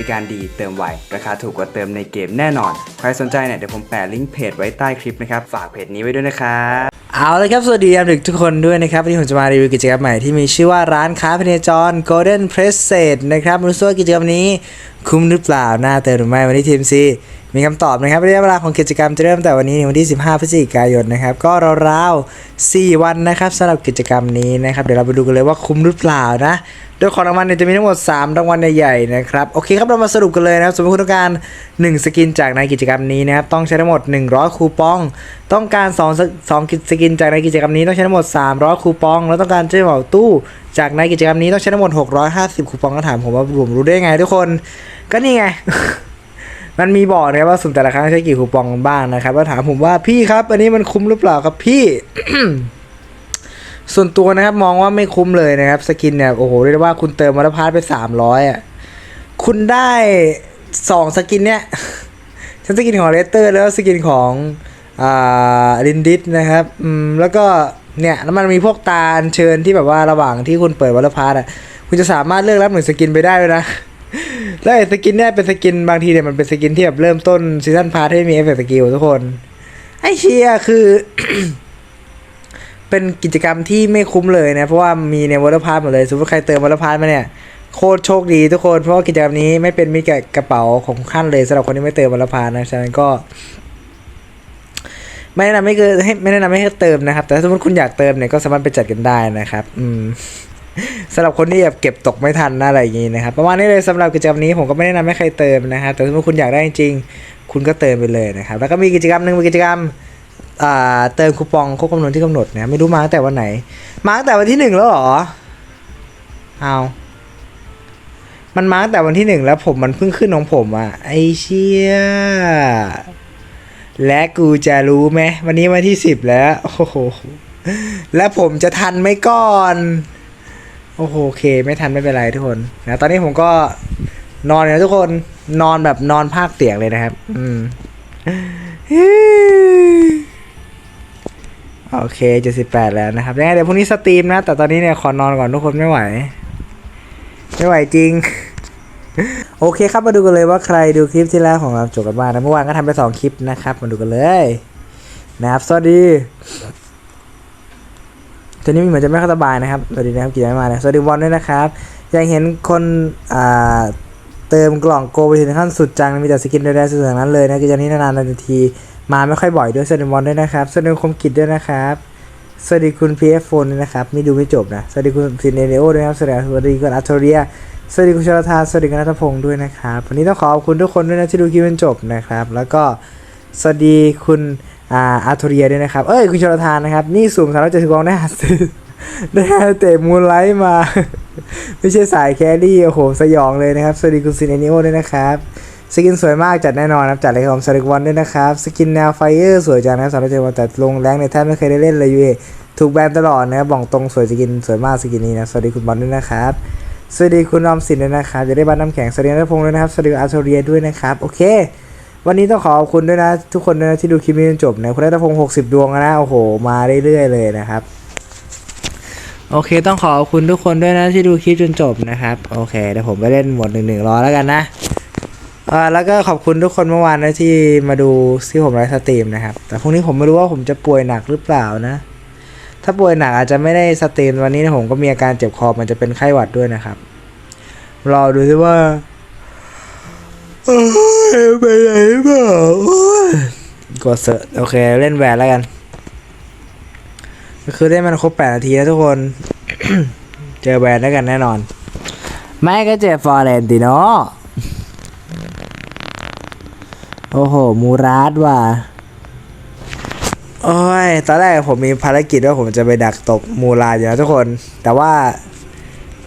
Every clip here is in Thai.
ริการดีเติมไว ราคาถูกกว่าเติมในเกมแน่นอน ใครสนใจเนี่ยเดี๋ยวผมแปะลิงก์เพจไว้ใต้คลิปนะครับ ฝากเพจนี้ไว้ด้วยนะครับเอาเลยครับ สวัสดียามดึกทุกคนด้วยนะครับ วันนี้ผมจะมารีวิวกิจกรรมใหม่ที่มีชื่อว่าร้านค้าพเนจร Golden Press e t นะครับม่รู้สึกว่ากิจกรรมนี้ คุ้มหรือเปล่าน่าเติมหรือไม่วันนี้ทีมซีมีคำตอบนะครับระยะเวลาของกิจกรรมจะเริ่มแต่วันนี้วันที่ 15 พฤศจิกายนนะครับ ก็ราวๆ4วันนะครับสำหรับกิจกรรมนี้นะครับ เดี๋ยวเราไปดูกันเลยว่าคุ้มหรือเปล่านะ โดยของรางวัลเนี่ยจะมีทั้งหมด 3 รางวัลใหญ่ๆนะครับ โอเคครับเรามาสรุปกันเลยนะครับ สมมติคุณต้องการ 1 สกินจากในกิจกรรมนี้นะครับ ต้องใช้ทั้งหมด 100 คูปอง ต้องการ2ส2สกินจากในกิจกรรมนี้ต้องใช้ทั้งหมด 300 คูปอง แล้วต้องการเจ้าเหมาตู้ จากในกิจกรรมนี้ต้องใช้ทั้งหมด 650 คูปองก็ถามผมว่าผมรู้ได้ไงทุกคน ก็นี่ไง มันมีบอกนะครับว่าสุ่มแต่ละครั้งใช้กี่คูปองบ้างนะครับแล้วถามผมว่าพี่ครับ อันนี้มันคุ้มหรือเปล่าครับพี่ ส่วนตัวนะครับ มองว่าไม่คุ้มเลยนะครับ สกินเนี่ยโอ้โหเรียกว่าคุณเติมมาราพาร์ทไปสามร้อยอะคุณได้สองสกินเนี่ยทั้งสกินของเลสเตอร์ แล้วสกินของอ่าลินดิสนะครับอืมแล้วก็เนี่ยแล้วมันมีพวกตาเชิญที่แบบว่าระหว่างที่คุณเปิดวัลพาร์ทอะคุณจะสามารถเลือกรับหนึ่งสกินไปได้เลยนะ แล้วไอ้สกินเนี่ยเป็นสกินบางทีเนี่ยมันเป็นสกินที่แบบเริ่มต้นซีซันพาร์ทที่มีเอฟเฟกต์สกิลทุกคน ไอ้เชียคือ เป็นกิจกรรมที่ไม่คุ้มเลยนะ เพราะว่ามีในวอลพาร์ทหมดเลยสมมติใครเติมวอลพาร์ทมาเนี่ย โคตรโชคดีทุกคน เพราะกิจกรรมนี้ไม่เป็นมิตรกับกระเป๋าของขั้นเลยสำหรับคนที่ไม่เติมวอลพาร์ทนะฉะนั้นก็ไม่แนะนำไม่เกินให้ไม่แนะนำไม่ให้เติมนะครับ แต่ถ้าสมมติคุณอยากเติมเนี่ยก็สามารถไปจัดกันได้นะครับ อืม สำหรับคนที่แบบเก็บตกไม่ทันนะอะไรอย่างงี้นะครับ ประมาณนี้เลยสำหรับกิจกรรมนี้ผมก็ไม่แนะนำให้ใครเติมนะครับ แต่ถ้าคุณอยากได้จริงคุณก็เติมไปเลยนะครับ แล้วก็มีกิจกรรมหนึ่งเป็นกิจกรรมอ่าเติมคูปองครบกำหนดที่กำหนดนะไม่รู้มาตั้งแต่วันไหน มาตั้งแต่วันที่หนึ่งแล้วหรอเอามันมาตั้งแต่วันที่หนึ่งแล้วผมมันเพิ่งขึ้นของผมอะไอเชี่ยและกูจะรู้ไหมวันนี้วันที่สิบแล้วโอ้โหแล้วผมจะทันไหมก่อน โอ้โหโอเค ไม่ทันไม่เป็นไรทุกคนนะตอนนี้ผมก็นอนนะทุกคนนอนแบบนอนภาคเตียงเลยนะครับ อืมโอเคเจ็ดสิบแปดแล้วนะครับเดี๋ยวพรุ่งนี้สตรีมนะ แต่ตอนนี้เนี่ยขอนอนก่อนทุกคนไม่ไหว ไม่ไหวจริง โอเคครับมาดูกันเลยว่าใครดูคลิปที่แล้วของเราจบกันบ้างนะเมื่อวานก็ทำไปสองคลิปนะครับ มาดูกันเลย นะครับ สวัสดี ตอนนี้เหมือนจะไม่ค่อยสบายนะครับสวัสดีนะครับกิจไม่มาเลยสวัสดีวอนด้วยนะครับยากเห็นคนอ่าเติมกล่องโกไปถึงขั้นสุดจังมีแต่สกินแดงๆสุดๆนั้นเลยนะกิจนี้นานๆนาทีมาไม่ค่อยบ่อยด้วยสวัสดีวอนด้วยนะครับสวัสดีคมกิจด้วยนะครับสวัสดีคุณ PF โฟนด้วยนะครับไม่ดูไม่จบนะสวัสดีคุณซินเนเนโอด้วยครับสวัสดีสวัสดีคุณอัตโทเรียสวัสดีคุณชลทาสวัสดีคุณนัทพงศ์ด้วยนะครับวันนี้ต้องขอขอบคุณทุกคนด้วยนะที่ดูคลิปจนจบนะครับ แล้วก็สวัสดีคุณ อ่าอาร์เรียด้วยนะครับ เอ้ยคุณชลทานนะครับ นี่สูงสามร้อยเจ็ดสิบกองได้หาซื้อได้หาเตะมูลไลท์มา ไม่ใช่สายแครี่โอ้โหสยองเลยนะครับสวัสดีคุณซินเอนิโอด้วยนะครับสกินสวยมากจัดแน่นอนนะครับจัดเลยครับสวัสดีคุณวันด้วยนะครับสกินแนวไฟเออร์สวยจังนะครับสำหรับเจวันแต่ลงแรงในยแทบไม่เคยได้เล่นเลยยูเอถูกแบนตลอดนะครับบอกตรงสวยสกินสวยมากสกินนี้นะสวัสดีคุณบอลด้วยนะครับสวัสดีคุณออมสินด้วยนะครับจะได้บ้านน้ำแข็งสวัสดีนัทพงศ์ด้วยนะครับสวัสดีอาร์โทเรียด้วยนะครับโอเค วันนี้ต้องขอขอบคุณด้วยนะ ทุกคนนะที่ดูคลิปนี้จนจบนะคุณนัทพงศ์60ดวงนะโอ้โห มาเรื่อยๆเลยนะครับ โอเคต้องขอขอบคุณทุกคนด้วยนะที่ดูคลิปจนจบนะครับโอเคเดี๋ยวผมไปเล่นหมวดหนึ่งหนึ่งรอแล้วกันนะอ่าแล้วก็ขอบคุณทุกคนเมื่อวานนะที่มาดูที่ผมไลฟ์สตรีมนะครับ แต่พรุ่งนี้ผมไม่รู้ว่าผมจะป่วยหนักหรือเปล่านะ ถ้าป่วยหนักอาจจะไม่ได้สตรีมวันนี้นะผมก็มีอาการเจ็บคอมันจะเป็นไข้หวัดด้วยนะครับรอดูซิว่า ไปไหนเปล่าโอ้ยกดเสอะโอเค เล่นแหวนแล้วกัน ก็คือได้มันครบ8นาทีแล้วทุกคน เจอแบรนด์ด้วกันแน่นอน ไม่ก็เจอฟอร์เรนติโนโอโอ้โห มูราดว่ะ โอ้ย ตอนแรกผมมีภารกิจว่าผมจะไปดักตบมูราดอยู่นะทุกคน แต่ว่า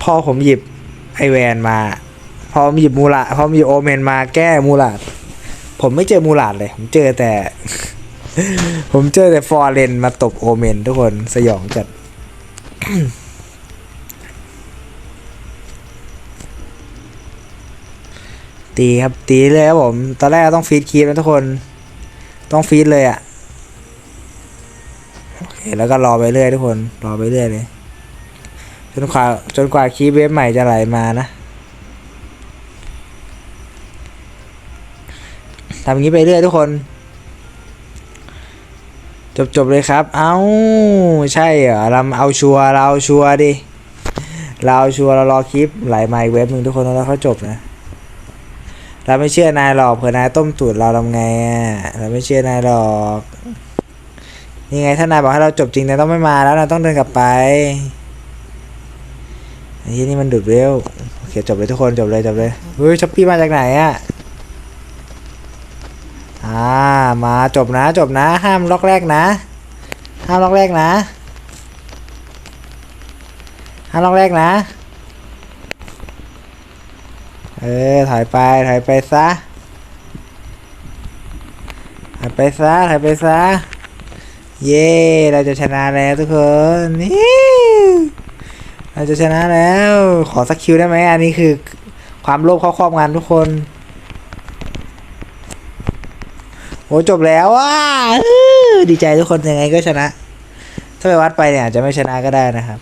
พอผมหยิบไอแวนมา พอมหยิบมูราพอมหยิบโอเมนมาแก้มูราดผมไม่เจอมูราดเลย ผมเจอแต่ ผมเจอแต่ฟอร์เรนมาตบโอเมนทุกคนสยองจัดตีครับตีเลยครับผม ตอนแรกต้องฟีดคีปนะทุกคน ต้องฟีดเลยอะ่ะโอเคแล้วก็รอไปเรื่อยทุกคน รอไปเรื่อยเลย จนกว่าจนกว่าคีปเวฟใหม่จะไหลมานะำอย่างนี้ไปเรื่อยทุกคน จบจบเลยครับ เอ้า ใช่เหรอเราเอาชัวเราเอาชัวดิ เราเอาชัวเรารอคลิปไหลมาอีกเว็บหนึ่งทุกคนแล้วเขาจบนะ เราไม่เชื่อนายหรอกเผื่อนายต้มตูดเราทำไงอะเราไม่เชื่อนายหรอกนี่ไงถ้านายบอกให้เราจบจริงนายต้องไม่มาแล้วนายต้องเดินกลับไปไอ้ที่นี่มันดุดเร็วโอเคจบเลยทุกคนจบเลยจบเลยเฮ้ยช้อปปี้มาจากไหนอะ อ่ามาจบนะจบนะ ห้ามล็อกแรกนะ ห้ามล็อกแรกนะ ห้ามล็อกแรกนะ เออถอยไปถอยไปซะถอยไปซะถอยไปซะเย้เราจะชนะแล้วทุกคนนี่เราจะชนะแล้ว ขอสักคิวได้ไหมอันนี้คือความโลภเข้าครอบงานทุกคน โอ้จบแล้วว้าดีใจทุกคนยังไงก็ชนะ ถ้าไปวัดไปเนี่ยอาจจะไม่ชนะก็ได้นะครับ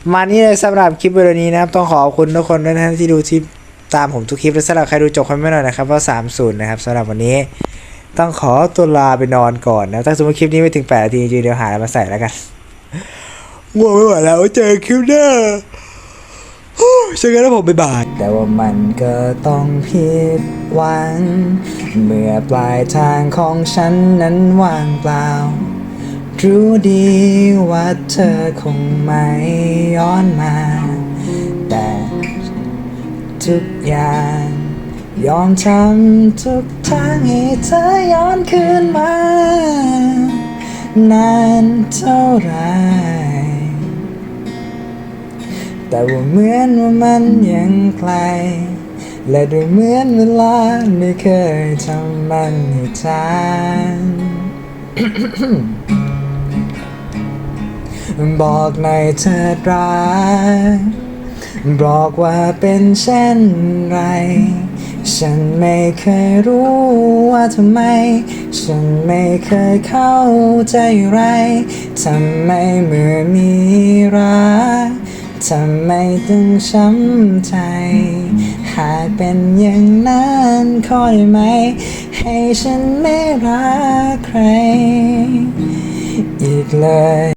ประมาณนี้เลยสำหรับคลิปวิดีโอนี้นะครับ ต้องขอบคุณทุกคนด้วยนะที่ดูที่ตามผมทุกคลิปและสำหรับใครดูจบคอมเมนต์หน่อยนะครับว่า3 0นะครับสำหรับวันนี้ ต้องขอตัวลาไปนอนก่อนนะถ้าสมมติคลิปนี้ไม่ถึง8นาทีจริงเดี๋ยวหาอะไรมาใส่แล้วกันง่วงไม่ไหวแล้วเจอคลิปหน้า เจอกันแล้วผมบ๊ายบาย แต่ว่ามันก็ต้องผิดหวัง เมื่อปลายทางของฉันนั้นว่างเปล่า รู้ดีว่าเธอคงไม่ย้อนมา แต่ทุกอย่าง ยอมทำทุกทางให้เธอย้อนคืนมา นานเท่าไหร แต่ว่าเหมือนว่ามันยังไกลและดูเหมือนเวลาไม่เคยทำมันให้ทานบอกหน่อยเถิดรักบอกว่าเป็นเช่นไร ฉันไม่เคยรู้ว่าทำไม ฉันไม่เคยเข้าใจไรทำไมเมื่อมีรัก ทำไมตึงช้ำใจ หากเป็นอย่างนั้นขอได้ไหม ให้ฉันไม่รักใคร อีกเลย